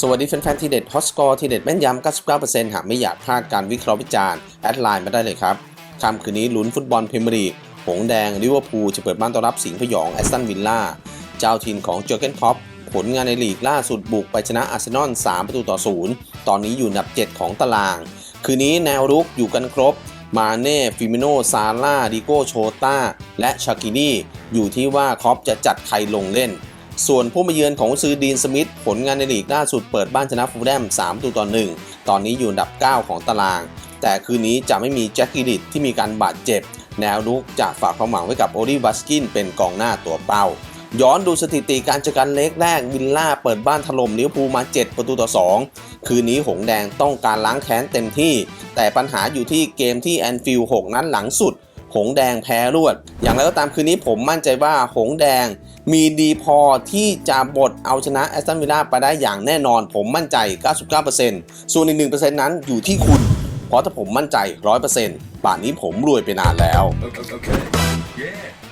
สวัสดีแฟนๆทีเด็ดฮอตสกอร์ทีเด็ดแม่นยำ 99%หากไม่อยากพลาดการวิเคราะห์วิจารณ์ แอดไลน์มาได้เลยครับค่ำคืนนี้ลุ้นฟุตบอลพรีเมียร์ลีกหงแดงลิเวอร์พูลจะเปิดบ้านต้อนรับสิงห์พยองแอสตันวิลล่าเจ้าถิ่นของเจอร์เกนคอปผลงานในลีกล่าสุดบุกไปชนะอาร์เซนอล 3 ประตูต่อ 0 ตอนนี้อยู่อันดับ 7 ของตาราง คืนนี้แนวรุกอยู่กันครบ มาเน่ ฟิมิโน ซาร่าดิโกโชตาและชากินี่ อยู่ที่ว่าคอปจะจัดใครลงเล่น ส่วนผู้มาเยือนของซือดีนสมิธผลงานในลีกล่าสุดเปิดบ้านชนะฟูลแลม3ประตูต่อ1ตอนนี้อยู่อันดับ 9 ของตาราง แต่คืนนี้จะไม่มีแจ็คกิลิตที่มีการบาดเจ็บ แนวรุกจะฝากความหวังไว้กับโอลิวัสกินเป็นกองหน้าตัวเป้า ย้อนดูสถิติการเจอกันเล็กแรกวิลล่าเปิดบ้านถล่มลิเวอร์พูลมา 7 ประตูต่อ 2 คืนนี้หงแดงต้องการล้างแค้นเต็มที่ แต่ปัญหาอยู่ที่เกมที่แอนฟิลด์6นัดหลังสุด หงแดงแพ้รวด อย่างไรก็ตามคืนนี้ผมมั่นใจว่าหงแดง มีดีพอที่จะบดเอาชนะแอสตันวิลล่าไปได้อย่างแน่นอน ผมมั่นใจ 99%ส่วนอีก1%นั้นอยู่ที่คุณ เพราะถ้าผมมั่นใจ 100%ป่านนี้ผมรวยไปนานแล้ว Okay. okay. Yeah.